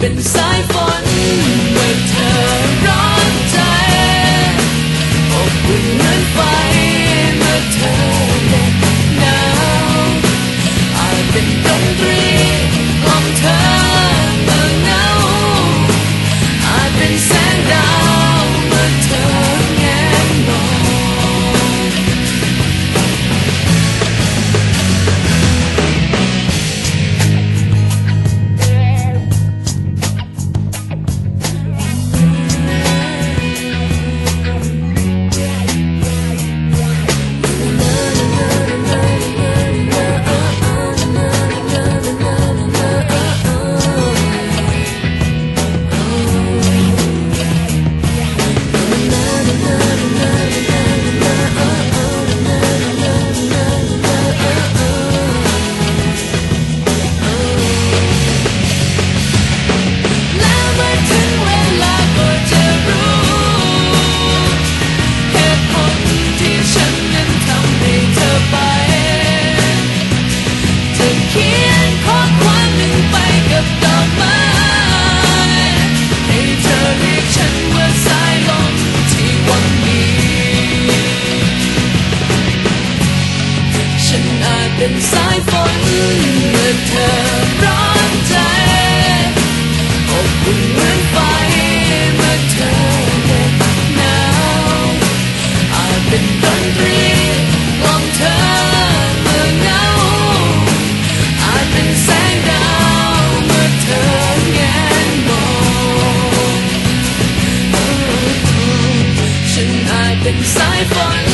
been siphoned with her. Rock. ฉันอาจเป็นสายฝนเมื่อเธอร้อนใจอบอุ่นเหมือนไฟเมื่อเธอเหน็บหนาวอาจเป็นดนตรีกล่อมเธอเมื่อเหงาอาจเป็นแสงดาวเมื่อเธอแงนมองฉันอาจเป็นสายฝน